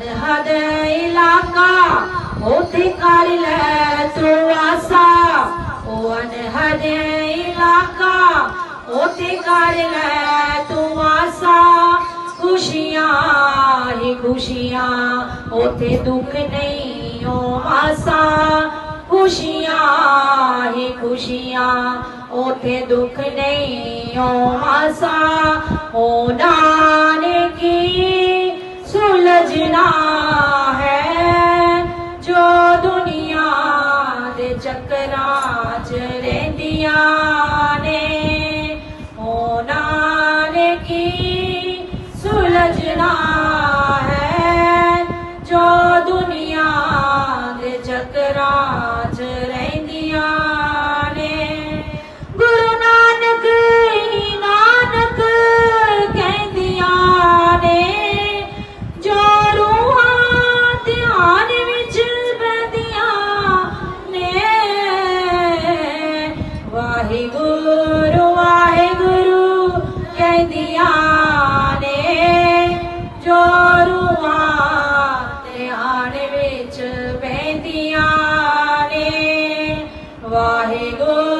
सरहद इलाका होती कारिल चुआसा ओ अनहद इलाका होती कारिल तुआसा खुशियाँ ही खुशियाँ होते दुख नहीं ओ आसा खुशियाँ ही खुशियाँ होते दुख नहीं ओ आसा होना सजना है, जो दुनिया दे चक्करां च ने। होना ने की सुलझना है, जो दुनिया दे चक्करां च ਵਿੱਚ ਬਹਿੰਦੀਆਂ ਨੇ ਵਾਹਿਗੁਰੂ